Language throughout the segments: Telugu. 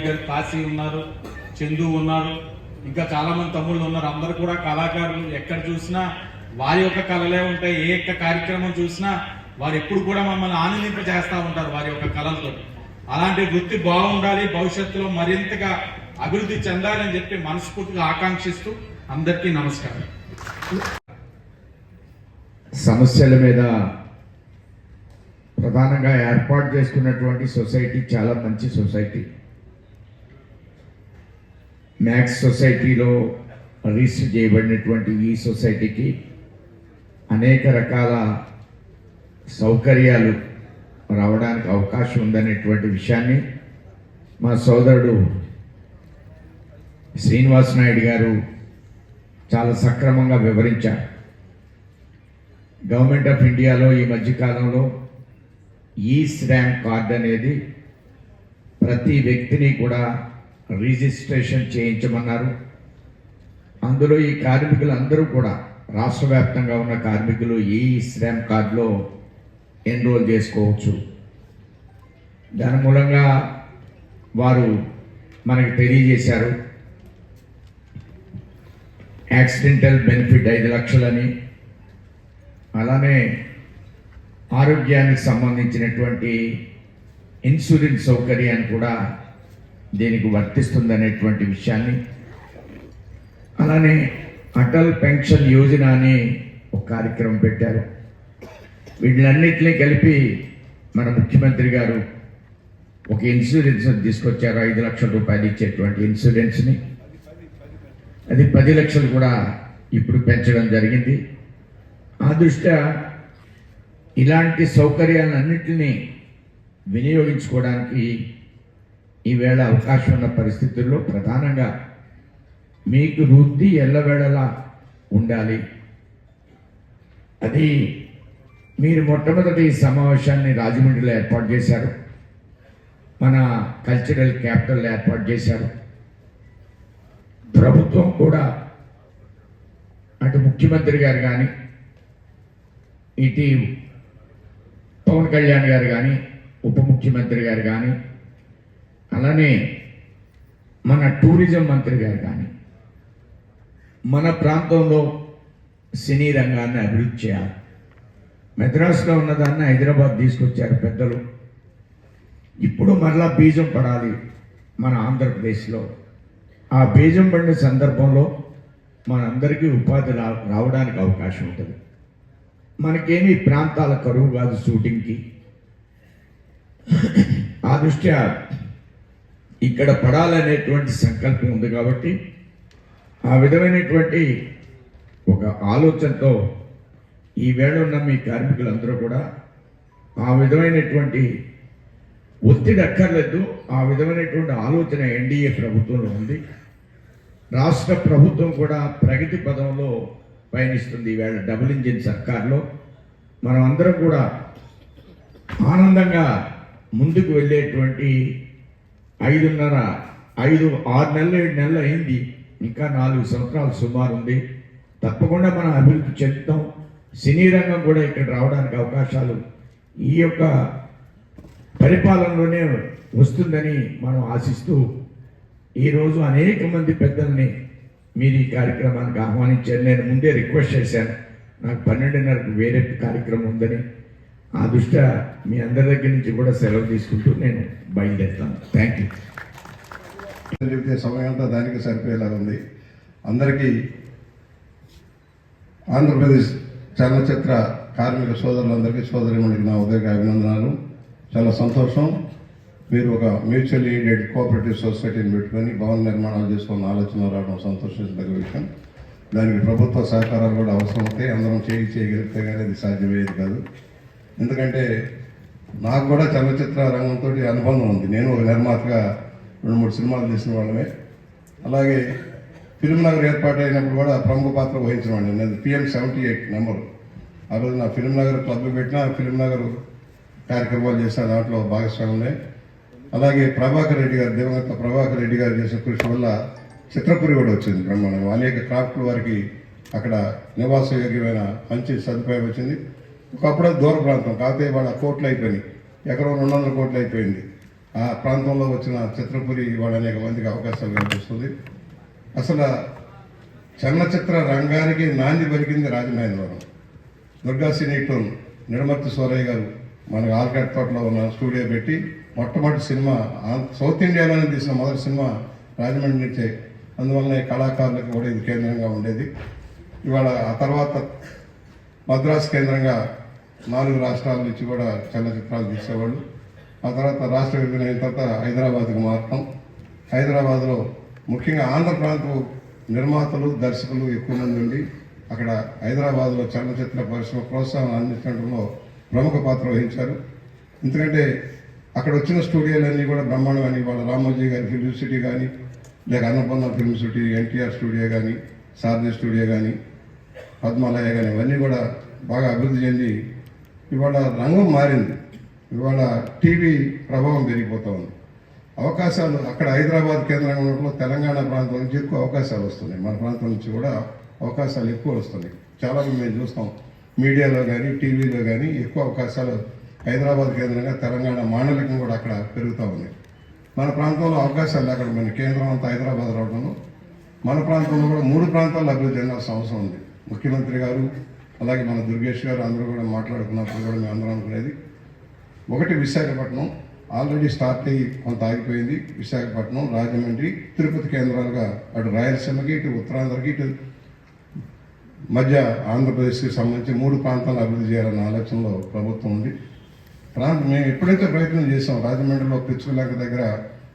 కాశీ ఉన్నారు చందు ఉన్నారు ఇంకా చాలా మంది తమ్ముళ్ళు ఉన్నారు. అందరూ కూడా కళాకారులు. ఎక్కడ చూసినా వారి యొక్క కళలే ఉంటాయి. ఏ యొక్క కార్యక్రమం చూసినా వారు ఎప్పుడు కూడా మమ్మల్ని ఆనందింప చేస్తూ ఉంటారు వారి యొక్క కళలతో. అలాంటి వృత్తి బాగుండాలి భవిష్యత్తులో మరింతగా అభివృద్ధి చెందాలని చెప్పి మనస్ఫూర్తిగా ఆకాంక్షిస్తూ అందరికీ నమస్కారం. సమస్యల మీద ప్రధానంగా ఏర్పాటు చేసుకున్నటువంటి సొసైటీ చాలా మంచి సొసైటీ. మ్యాక్స్ సొసైటీలో రిజిస్టర్ చేయబడినటువంటి ఈ సొసైటీకి అనేక రకాల సౌకర్యాలు రావడానికి అవకాశం ఉందనేటువంటి విషయాన్ని మా సోదరుడు శ్రీనివాస్ నాయుడు గారు చాలా సక్రమంగా వివరించారు. గవర్నమెంట్ ఆఫ్ ఇండియాలో ఈ మధ్యకాలంలో ఈ శ్రామ్ కార్డ్ అనేది ప్రతి వ్యక్తిని కూడా రిజిస్ట్రేషన్ చేయించమన్నారు. అందులో ఈ కార్మికులు అందరూ కూడా రాష్ట్ర వ్యాప్తంగా ఉన్న కార్మికులు ఈ శ్రామ్ కార్డులో ఎన్రోల్ చేసుకోవచ్చు. దాని మూలంగా వారు మనకి తెలియజేశారు. యాక్సిడెంటల్ బెనిఫిట్ ఐదు లక్షలని. అలానే ఆరోగ్యానికి సంబంధించినటువంటి ఇన్సూరెన్స్ సౌకర్యాన్ని కూడా దీనికి వర్తిస్తుందనేటువంటి విషయాన్ని. అలానే అటల్ పెన్షన్ యోజన అని ఒక కార్యక్రమం పెట్టారు. వీటిలన్నింటినీ కలిపి మన ముఖ్యమంత్రి గారు ఒక ఇన్సూరెన్స్ తీసుకొచ్చారు. ఐదు లక్షల రూపాయలు ఇచ్చేటువంటి ఇన్సూరెన్స్ని. అది పది లక్షలు కూడా ఇప్పుడు పెంచడం జరిగింది. ఆ దృష్ట్యా ఇలాంటి సౌకర్యాలన్నింటినీ వినియోగించుకోవడానికి ఈవేళ అవకాశం ఉన్న పరిస్థితుల్లో ప్రధానంగా మీకు వృద్ధి ఎల్లవేళలా ఉండాలి. అది మీరు మొట్టమొదటి సమావేశాన్ని రాజమండ్రిలో ఏర్పాటు చేశారు. మన కల్చరల్ క్యాపిటల్ ఏర్పాటు చేశారు. ప్రభుత్వం కూడా అటు ముఖ్యమంత్రి గారు కానీ ఇటు పవన్ కళ్యాణ్ గారు కానీ ఉప ముఖ్యమంత్రి గారు కానీ అలానే మన టూరిజం మంత్రి గారు కానీ మన ప్రాంతంలో సినీ రంగాన్ని అభివృద్ధి చేయాలి. మెద్రాస్లో ఉన్నదాన్ని హైదరాబాద్ తీసుకొచ్చారు పెద్దలు. ఇప్పుడు మరలా బీజం పడాలి మన ఆంధ్రప్రదేశ్లో. ఆ బీజం పడిన సందర్భంలో మనందరికీ ఉపాధి రా రావడానికి అవకాశం ఉంటుంది. మనకేమి ప్రాంతాల కరువు కాదు షూటింగ్కి. ఆ దృష్ట్యా ఇక్కడ పడాలనేటువంటి సంకల్పం ఉంది కాబట్టి ఆ విధమైనటువంటి ఒక ఆలోచనతో ఈ వేళ ఉన్న మీ కార్మికులందరూ కూడా ఆ విధమైనటువంటి ఒత్తిడి అక్కర్లేదు. ఆ విధమైనటువంటి ఆలోచన ఎన్డీఏ ప్రభుత్వంలో ఉంది. రాష్ట్ర ప్రభుత్వం కూడా ప్రగతి పదంలో పయనిస్తుంది ఈవేళ డబుల్ ఇంజిన్ సర్కార్లో. మనం అందరం కూడా ఆనందంగా ముందుకు వెళ్ళేటువంటి ఐదున్నర ఐదు ఆరు నెలలు ఏడు నెలలు అయింది. ఇంకా నాలుగు సంవత్సరాలు సుమారు ఉంది తప్పకుండా మనం అభివృద్ధి చెందుతాం. సినీ రంగం కూడా ఇక్కడ రావడానికి అవకాశాలు ఈ యొక్క పరిపాలనలోనే వస్తుందని మనం ఆశిస్తూ ఈరోజు అనేక మంది పెద్దల్ని మీరు ఈ కార్యక్రమానికి ఆహ్వానించారు. నేను ముందే రిక్వెస్ట్ చేశాను. నాకు పన్నెండున్నరకు వేరే కార్యక్రమం ఉందని. ఆ దృష్ట్యా మీ అందరి దగ్గర నుంచి కూడా సెలవు తీసుకుంటూ నేను బయలుదేరుతాను. థ్యాంక్ యూ చెప్తే సమయం అంతా దానికి సరిపోయేలా ఉంది. అందరికీ ఆంధ్రప్రదేశ్ చలనచిత్ర కార్మిక సోదరులందరికీ సోదరిమణికి నా ఉదయ అభినందనాలు. చాలా సంతోషం. మీరు ఒక మ్యూచువల్ ఎయిడెడ్ కోఆపరేటివ్ సొసైటీని పెట్టుకొని భవన నిర్మాణాలు చేసుకున్న ఆలోచన రావడం సంతోషించదగ్గ విషయం. దానికి ప్రభుత్వ సహకారాలు కూడా అవసరం అవుతాయి అందరం చేయి చేయగలిగితే కానీ అది సాధ్యమయ్యేది కాదు. ఎందుకంటే నాకు కూడా చలనచిత్ర రంగంతో అనుబంధం ఉంది. నేను ఒక నిర్మాతగా రెండు మూడు సినిమాలు తీసిన వాళ్ళమే. అలాగే ఫిల్మ్ నగర్ ఏర్పాటు అయినప్పుడు కూడా ప్రముఖ పాత్ర వహించిన వాడిని నేను పిఎం సెవెంటీ ఎయిట్ నెంబర్. ఆ రోజు నా ఫిల్మ్ నగర్ క్లబ్ పెట్టిన ఫిల్మ్ నగర్ కార్యక్రమాలు చేసిన దాంట్లో భాగస్వామ్యమే. అలాగే ప్రభాకర్ రెడ్డి గారు దివంగత ప్రభాకర్ రెడ్డి గారు చేసిన కృషి వల్ల చిత్రపురి కూడా వచ్చింది బ్రహ్మాండంగా. అనేక క్రాఫ్ట్లు వారికి అక్కడ నివాస యోగ్యమైన మంచి సదుపాయం వచ్చింది. ఒకప్పుడు దూర ప్రాంతం. కాకపోతే వాళ్ళ కోట్లు అయిపోయినాయి. ఎక్కడో రెండు వందల కోట్లు అయిపోయింది. ఆ ప్రాంతంలో వచ్చిన చిత్రపురి ఇవాళ అనేక మందికి అవకాశాలు కల్పిస్తుంది. అసలు చలనచిత్ర రంగానికి నాంది పలికింది రాజమహేంద్రవరం. దుర్గా సినీ టూన్ నిడమర్తి సోరయ్య గారు మన ఆల్కట్ తోటలో ఉన్న స్టూడియో పెట్టి మొట్టమొదటి సినిమా సౌత్ ఇండియాలోనే తీసిన మొదటి సినిమా రాజమండ్రి నుంచే. అందువలన కళాకారులకు కూడా ఇది కేంద్రంగా ఉండేది. ఇవాళ ఆ తర్వాత మద్రాసు కేంద్రంగా నాలుగు రాష్ట్రాల నుంచి కూడా చలనచిత్రాలు తీసేవాళ్ళు. ఆ తర్వాత రాష్ట్ర విభజన అయిన తర్వాత హైదరాబాద్కు మారటం. హైదరాబాద్లో ముఖ్యంగా ఆంధ్ర ప్రాంతం నిర్మాతలు దర్శకులు ఎక్కువ మంది ఉండి అక్కడ హైదరాబాద్లో చలనచిత్ర పరిశ్రమ ప్రోత్సాహం అందించడంలో ప్రముఖ పాత్ర వహించారు. ఎందుకంటే అక్కడ వచ్చిన స్టూడియోలన్నీ కూడా బ్రహ్మాండం అని వాళ్ళ రామోజీ గారి ఫిల్మ్ సిటీ కానీ లేక Annapurna film city NTR studio కానీ సారథి స్టూడియో కానీ పద్మాలయ కానీ ఇవన్నీ కూడా బాగా అభివృద్ధి చెంది ఇవాళ రంగం మారింది. ఇవాళ టీవీ ప్రభావం పెరిగిపోతూ ఉంది. అవకాశాలు అక్కడ హైదరాబాద్ కేంద్రంగా ఉన్నప్పుడు తెలంగాణ ప్రాంతం నుంచి ఎక్కువ అవకాశాలు వస్తున్నాయి. మన ప్రాంతం నుంచి కూడా అవకాశాలు ఎక్కువ వస్తున్నాయి. చాలా మేము చూస్తాం. మీడియాలో కానీ టీవీలో కానీ ఎక్కువ అవకాశాలు హైదరాబాద్ కేంద్రంగా తెలంగాణ మాండలికం కూడా అక్కడ పెరుగుతూ ఉంది. మన ప్రాంతంలో అవకాశాలు అక్కడ మన కేంద్రం అంతా హైదరాబాద్ రావడంలో. మన ప్రాంతంలో కూడా మూడు ప్రాంతాల్లో అభివృద్ధి చెందాల్సిన అవసరం ఉంది. ముఖ్యమంత్రి గారు అలాగే మన దుర్గేష్ గారు అందరూ కూడా మాట్లాడుకున్నప్పుడు కూడా మేము అందరం అనుకునేది ఒకటి విశాఖపట్నం ఆల్రెడీ స్టార్ట్ అయ్యి కొంత ఆగిపోయింది. విశాఖపట్నం రాజమండ్రి తిరుపతి కేంద్రాలుగా అటు రాయలసీమకి ఇటు ఉత్తరాంధ్రకి ఇటు మధ్య ఆంధ్రప్రదేశ్కి సంబంధించి మూడు ప్రాంతాలను అభివృద్ధి చేయాలన్న ఆలోచనలో ప్రభుత్వం ఉంది. ప్రాంతం మేము ఎప్పుడైతే ప్రయత్నం చేసాం రాజమండ్రిలో పిచ్చుకలేక దగ్గర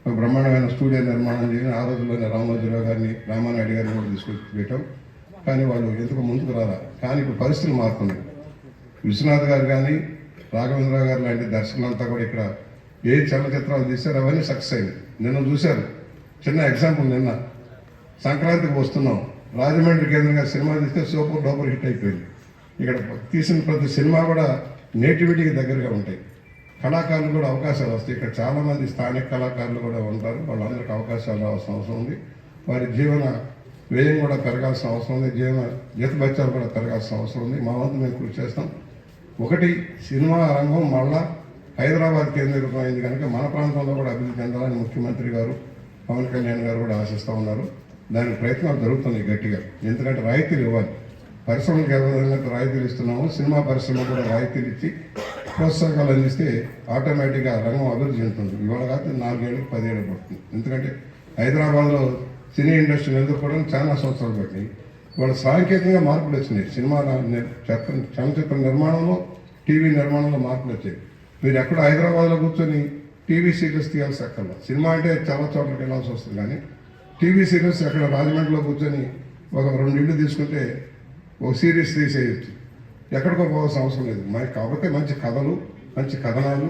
ఒక బ్రహ్మాండమైన స్టూడియో నిర్మాణం చేసి ఆ రోజుల్లోనే రామోజీరావు గారిని రామానాయుడు గారిని కూడా తీసుకొచ్చి పెట్టాం. కానీ వాళ్ళు ఎందుకు ముందుకు రారా కానీ ఇప్పుడు పరిస్థితులు మారుతున్నాయి. విశ్వనాథ్ గారు కానీ రాఘవేంద్రరావు గారు లాంటి దర్శకులంతా కూడా ఇక్కడ ఏ చలనచిత్రాలు తీశారు అవన్నీ సక్సెస్ అయింది నిన్న చూశారు. చిన్న ఎగ్జాంపుల్ నిన్న. సంక్రాంతికి వస్తున్నాం. రాజమండ్రి కేంద్రంగా సినిమా తీస్తే సూపర్ డూపర్ హిట్ అయిపోయింది. ఇక్కడ తీసిన ప్రతి సినిమా కూడా నేటివిటీకి దగ్గరగా ఉంటాయి. కళాకారులు కూడా అవకాశాలు వస్తాయి. ఇక్కడ చాలామంది స్థానిక కళాకారులు కూడా ఉంటారు. వాళ్ళందరికీ అవకాశాలు రావాల్సిన అవసరం ఉంది. వారి జీవన వ్యయం కూడా పెరగాల్సిన అవసరం ఉంది జీవన జీతభత్యాలు కూడా పెరగాల్సిన అవసరం ఉంది. మా వంతు మేము కృషి చేస్తాం. ఒకటి సినిమా రంగం మళ్ళా హైదరాబాద్ కేంద్రీకృతమైంది కనుక మన ప్రాంతంలో కూడా అభివృద్ధి చెందాలని ముఖ్యమంత్రి గారు పవన్ కళ్యాణ్ గారు కూడా ఆశిస్తూ ఉన్నారు. దానికి ప్రయత్నాలు జరుగుతున్నాయి గట్టిగా. ఎందుకంటే రాయితీలు ఇవ్వాలి. పరిశ్రమలకు ఎవరైనా రాయితీలు ఇస్తున్నాము సినిమా పరిశ్రమ కూడా రాయితీలు ఇచ్చి ప్రోత్సాహకాలు అందిస్తే ఆటోమేటిక్గా రంగం అభివృద్ధి చెందుతుంది. ఇవాళ కాదు నాలుగేళ్ళకి పదిహేళ్ళు పడుతుంది. ఎందుకంటే హైదరాబాద్లో సినీ ఇండస్ట్రీ ఎదుర్కోవడం చాలా సంవత్సరాలు పట్టినాయి వాళ్ళ సాంకేతికంగా మార్పులు వచ్చినాయి. సినిమా చలనచిత్ర నిర్మాణంలో టీవీ నిర్మాణంలో మార్పులు వచ్చాయి. మీరు ఎక్కడ హైదరాబాద్లో కూర్చొని టీవీ సీరియల్స్ తీయాల్సి అక్కర్లా. సినిమా అంటే చాలా చోట్లకి వెళ్ళాల్సి వస్తుంది కానీ టీవీ సీరియల్స్ ఎక్కడ రాజమండ్రిలో కూర్చొని ఒక రెండు ఇళ్ళు తీసుకుంటే ఒక సీరియస్ తీసేయచ్చు. ఎక్కడికో పోవాల్సిన అవసరం లేదు. మరి కాబట్టి మంచి కథలు మంచి కథనాలు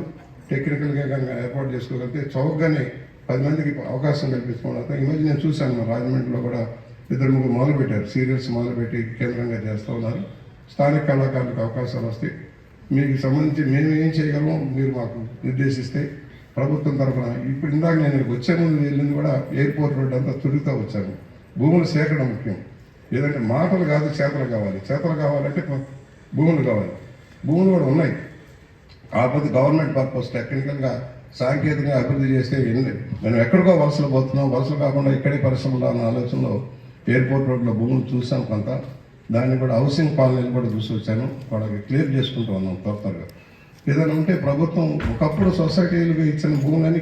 టెక్నికల్గా కనుక ఏర్పాటు చేసుకోగలిగితే చౌకగానే పది మందికి అవకాశం కల్పించుకోవడం ఈ మధ్య నేను చూశాను రాజమండ్రిలో కూడా ఇద్దరు ముగ్గురు మొదలు పెట్టారు. సీరియల్స్ మొదలుపెట్టి కేంద్రంగా చేస్తూ ఉన్నారు. స్థానిక కళాకారులకు అవకాశాలు వస్తాయి. మీకు సంబంధించి మేము ఏం చేయగలమో మీరు మాకు నిర్దేశిస్తే ప్రభుత్వం తరఫున ఇప్పుడు ఇందాక నేను వచ్చే ముందు వెళ్ళింది కూడా ఎయిర్పోర్ట్ రోడ్ అంతా తిరుగుతూ వచ్చాను. భూములు సేకరణ ముఖ్యం. ఏదంటే మాటలు కాదు చేతలు కావాలి. చేతలు కావాలంటే భూములు కావాలి. భూములు కూడా ఉన్నాయి. కాకపోతే గవర్నమెంట్ పర్పస్ టెక్నికల్గా సాంకేతికంగా అభివృద్ధి చేస్తే ఎన్ని మనం ఎక్కడికో వలసలు పోతున్నాం. వలసలు కాకుండా ఇక్కడే పరిశ్రమలు అన్న ఆలోచనలో ఎయిర్పోర్ట్ రోడ్లో భూములు చూసాం కొంత. దాన్ని కూడా హౌసింగ్ కాలనీలు కూడా చూసి వచ్చాను. వాళ్ళకి క్లియర్ చేసుకుంటూ ఉన్నాం త్వర త్వరగా ఏదైనా ఉంటే ప్రభుత్వం ఒకప్పుడు సొసైటీలకు ఇచ్చిన భూములని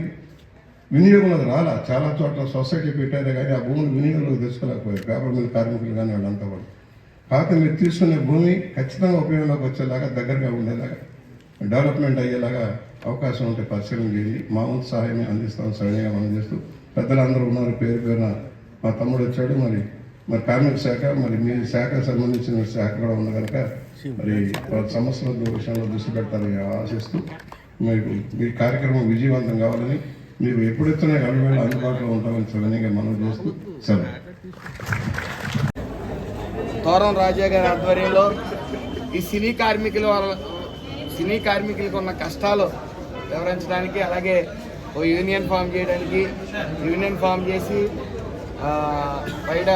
వినియోగంలోకి రాలా. చాలా చోట్ల సొసైటీ పెట్టారే కానీ ఆ భూమిని వినియోగంలోకి తెచ్చుకోలేకపోయారు. పేపర్ మిల్ కార్మికులు కానీ వాళ్ళంతా కూడా. కాకపోతే మీరు తీసుకునే భూమి ఖచ్చితంగా ఉపయోగంలోకి వచ్చేలాగా దగ్గరగా ఉండేలాగా డెవలప్మెంట్ అయ్యేలాగా అవకాశం ఉంటే పరిశీలన చేయండి మా వంతు సహాయం అందిస్తాం సరైనగా మనం చేస్తూ పెద్దలందరూ ఉన్నారు పేరు పేరున మా తమ్ముడు వచ్చాడు మరి మరి కార్మిక శాఖ మరి మీ శాఖ సంబంధించిన శాఖ కూడా ఉంది కనుక మరి సమస్యల విషయంలో దృష్టి పెట్టాలని ఆశిస్తూ మీకు మీ కార్యక్రమం విజయవంతం కావాలని మీరు ఎప్పుడెత్తున అడుగువేళ అందుబాటులో ఉంటామని సవినీగా మనం చేస్తూ సరే తోరం రాజా గారి ఆధ్వర్యంలో ఈ సినీ కార్మికుల వల్ల సినీ కార్మికులకు ఉన్న కష్టాలు వివరించడానికి అలాగే ఓ యూనియన్ ఫామ్ చేయడానికి యూనియన్ ఫామ్ చేసి బయట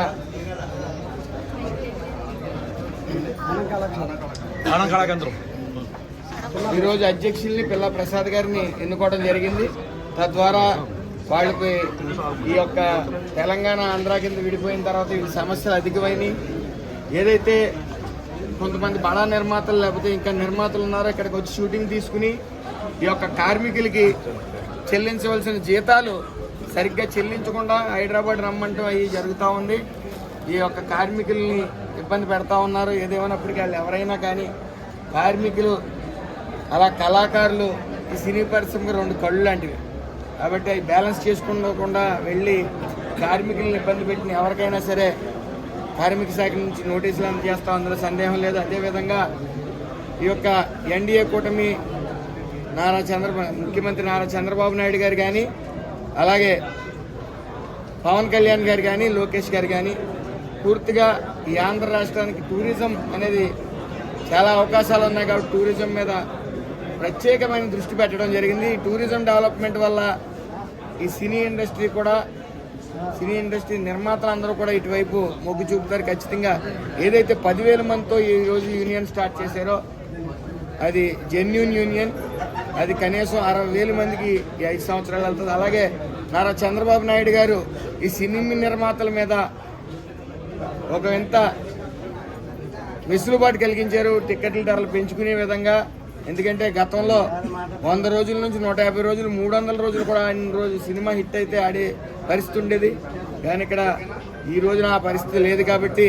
ఈరోజు అధ్యక్షుల్ని పిల్ల ప్రసాద్ గారిని ఎన్నుకోవడం జరిగింది. తద్వారా వాళ్ళకి ఈ యొక్క తెలంగాణ ఆంధ్ర కింద విడిపోయిన తర్వాత ఈ సమస్యలు అధికమైనవి ఏదైతే కొంతమంది బడా నిర్మాతలు లేకపోతే ఇంకా నిర్మాతలు ఉన్నారో ఇక్కడికి వచ్చి షూటింగ్ తీసుకుని ఈ యొక్క కార్మికులకి చెల్లించవలసిన జీతాలు సరిగ్గా చెల్లించకుండా హైదరాబాద్ రమ్మంటూ అవి జరుగుతూ ఉంది. ఈ యొక్క కార్మికుల్ని ఇబ్బంది పెడతా ఉన్నారు. ఏదేమైనప్పటికీ వాళ్ళు ఎవరైనా కానీ కార్మికులు అలా కళాకారులు ఈ సినీ పరిశ్రమకి రెండు కళ్ళు లాంటివి. కాబట్టి అవి బ్యాలెన్స్ చేసుకోకుండా వెళ్ళి కార్మికులను ఇబ్బంది పెట్టిన ఎవరికైనా సరే కార్మిక శాఖ నుంచి నోటీసులు అందజేస్తాం అందులో సందేహం లేదు. అదేవిధంగా ఈ యొక్క ఎన్డీఏ కూటమి నారా చంద్రబాబు ముఖ్యమంత్రి నారా చంద్రబాబు నాయుడు గారు కానీ అలాగే పవన్ కళ్యాణ్ గారు కానీ లోకేష్ గారు కానీ పూర్తిగా ఈ ఆంధ్ర రాష్ట్రానికి టూరిజం అనేది చాలా అవకాశాలు ఉన్నాయి కాబట్టి టూరిజం మీద ప్రత్యేకమైన దృష్టి పెట్టడం జరిగింది. ఈ టూరిజం డెవలప్మెంట్ వల్ల ఈ సినీ ఇండస్ట్రీ కూడా సినీ ఇండస్ట్రీ నిర్మాతలు అందరూ కూడా ఇటువైపు మొగ్గు చూపుతారు. ఖచ్చితంగా ఏదైతే పదివేల మందితో ఈ రోజు యూనియన్ స్టార్ట్ చేశారో అది జెన్యున్ యూనియన్. అది కనీసం అరవై వేల మందికి ఈ ఐదు సంవత్సరాలు వెళ్తుంది. అలాగే నారా చంద్రబాబు నాయుడు గారు ఈ సినిమా నిర్మాతల మీద ఒక వింత వెసులుబాటు కలిగించారు టిక్కెట్ల ధరలు పెంచుకునే విధంగా. ఎందుకంటే గతంలో వంద రోజుల నుంచి నూట యాభై రోజులు మూడు వందల రోజులు కూడా అన్ని రోజు సినిమా హిట్ అయితే ఆడే పరిస్థితి ఉండేది. కానీ ఇక్కడ ఈ రోజున ఆ పరిస్థితి లేదు కాబట్టి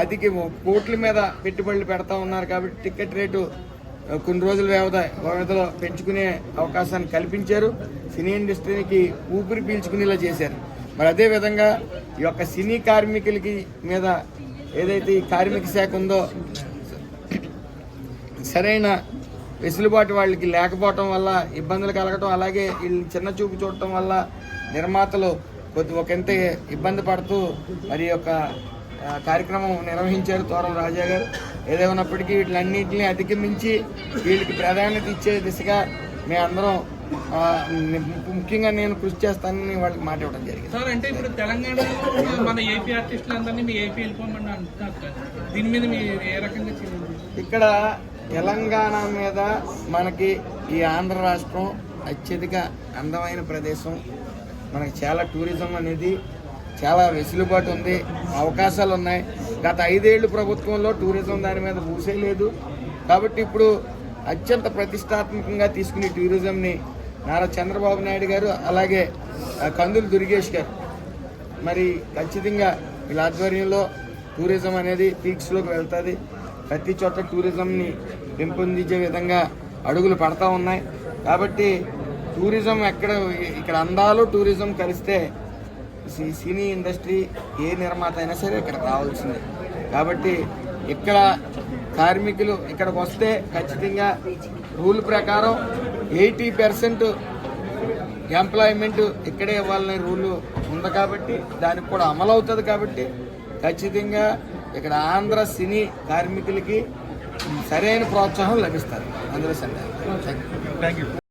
అదికి కోట్ల మీద పెట్టుబడులు పెడతా ఉన్నారు కాబట్టి టికెట్ రేటు కొన్ని రోజుల వ్యవధి వ్యవధిలో పెంచుకునే అవకాశాన్ని కల్పించారు. సినీ ఇండస్ట్రీకి ఊపిరి పీల్చుకునేలా చేశారు. మరి అదే విధంగా ఈ యొక్క సినీ కార్మికులకి మీద ఏదైతే ఈ కార్మిక శాఖ ఉందో సరైన వెసులుబాటు వాళ్ళకి లేకపోవటం వల్ల ఇబ్బందులు కలగటం అలాగే వీళ్ళు చిన్న చూపు చూడటం వల్ల నిర్మాతలు కొద్ది ఒకంత ఇబ్బంది పడుతూ మరి యొక్క కార్యక్రమం నిర్వహించారు తోరం రాజా గారు. ఏదేమైనప్పటికీ వీటిలన్నింటినీ అధిగమించి వీళ్ళకి ప్రాధాన్యత ఇచ్చే దిశగా మేమందరం ముఖ్యంగా నేను కృషి చేస్తానని వాళ్ళకి మాట ఇవ్వడం జరిగింది. సార్ అంటే ఇప్పుడు తెలంగాణలో మన ఏపీ ఆర్టిస్టులందరినీ మీ ఏపీ వెళ్ళిపోమని అంటున్నారు కదా. దీని మీద మీరు ఏ రకంగా చేయాలి ఇక్కడ తెలంగాణ మీద మనకి ఈ ఆంధ్ర రాష్ట్రం అత్యధిక అందమైన ప్రదేశం. మనకి చాలా టూరిజం అనేది చాలా వెసులుబాటు ఉంది అవకాశాలు ఉన్నాయి. గత ఐదేళ్ళు ప్రభుత్వంలో టూరిజం దాని మీద పూసేయలేదు లేదు. కాబట్టి ఇప్పుడు అత్యంత ప్రతిష్టాత్మకంగా తీసుకునే టూరిజంని నారా చంద్రబాబు నాయుడు గారు అలాగే కందులు దుర్గేష్ గారు. మరి ఖచ్చితంగా వీళ్ళ ఆధ్వర్యంలో టూరిజం అనేది పీక్స్లోకి వెళ్తుంది. ప్రతి చోట టూరిజంని పెంపొందించే విధంగా అడుగులు పడతా ఉన్నాయి. కాబట్టి టూరిజం ఎక్కడ ఇక్కడ అందాలు టూరిజం కలిస్తే సినీ ఇండస్ట్రీ ఏ నిర్మాత అయినా సరే ఇక్కడ రావాల్సిందే. కాబట్టి ఇక్కడ కార్మికులు ఇక్కడికి వస్తే ఖచ్చితంగా రూల్ ప్రకారం ఎయిటీ పర్సెంట్ ఎంప్లాయ్మెంట్ ఇక్కడే ఇవ్వాలనే రూలు ఉంది కాబట్టి దానికి కూడా అమలు అవుతుంది కాబట్టి ఖచ్చితంగా ఇక్కడ ఆంధ్ర సినీ కార్మికులకి సరైన ప్రోత్సాహం లభిస్తారు అందులో సందేహం థ్యాంక్ యూ